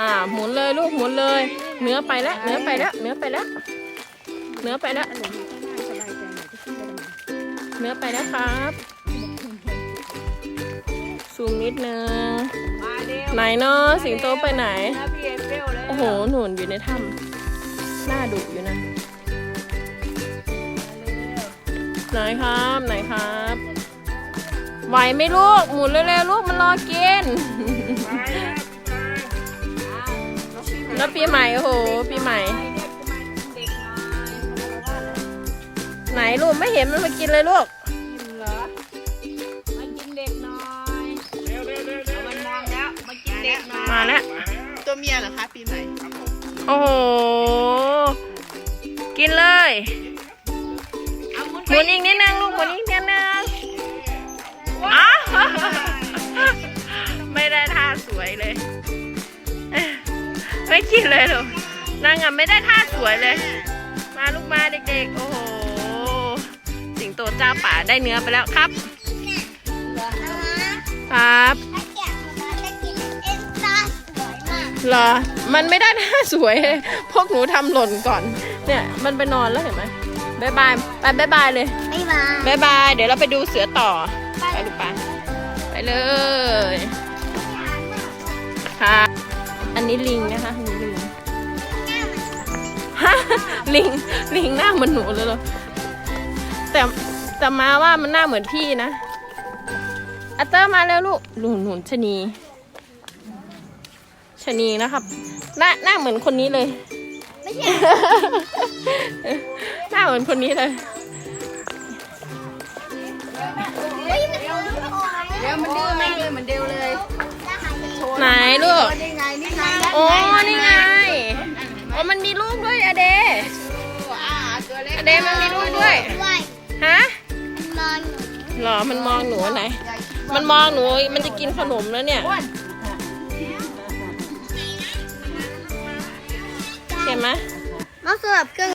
อ่าหมุนเลยลูกหมุนเลย เนื้อไปแล้วเนื้อไปแล้วเนื้อไปแล้วเนื้อไปแล้วอันไหนอยู่ข้างหน้าสบายใจหน่อยจะขึ้นไปทำไมเนื้อไปแล้วครับซูมนิดนึงมาเร็วไหนเนาะสิงโตไปไหนนะพี่เอเฟลเลยโอ้โหหนุนอยู่ในถ้ำหน้าดุอยู่นะไหนครับไหนครับไหวไหมลูกหมุนเร็วๆลูกมันรอกิน แล้วปีใหม่โอ้โหปีใหม่ ไหนลูกไม่เห็นมันมากินเลยลูกเหรอมากินเด็กหน่อยเร็วเร็วเร็วมันมองแล้วมากินเด็กหน่อยมาแล้วตัวเมียเหรอคะปีใหม่ โอ้โห กินเลยเอามุนหมุนอีกนิดนึงลูกหมุนอีกนิดนึงอ้า ไม่กินเลยหรอกนางอะไม่ได้ท่าสวยเลย มาลูกมาเด็กๆ โอ้โห สิงโตเจ้าป่าได้เนื้อไปแล้วครับ ครับถ้าแกะออกมาจะกินเอ็นตาสวยมากเหรอ มันไม่ได้ท่าสวย พวกหนูทำหล่นก่อน เนี่ย มันไปนอนแล้วเห็นไหมบายบาย ไปบายบายเลยไม่มาบายบาย เดี๋ยวเราไปดูเสือต่อ ไปลูกไปไปเลยค่ะอันนี้ลิงนะคะอันนี้ลิงฮะ ลิงลิงหน้าเหมือนหนูเลยเหรอแต่แต่มาว่ามันหน้าเหมือนพี่นะอัตเตอร์มาแล้วลูกหนุนหนุนชะนีชะนีนะครับ หน้าหน้าเหมือนคนนี้เลยไม่ใช่หน้าเหมือนคนนี้เลยเฮ้ยมันเอาลูกออกเดี๋ยวมันดื้อมากเลยเหมือนเดียวเลย ไหนลูกนี่ไงนี่ไงโอ้นี่ เล็กอะเดมันมีลูกด้วย ด้วยฮะมันนอนหนูหรอ มันมองหนูอันไหน มันมองหนู มันจะกินขนมแล้วเนี่ย เห็นไหมมาสำหรับเครื่อง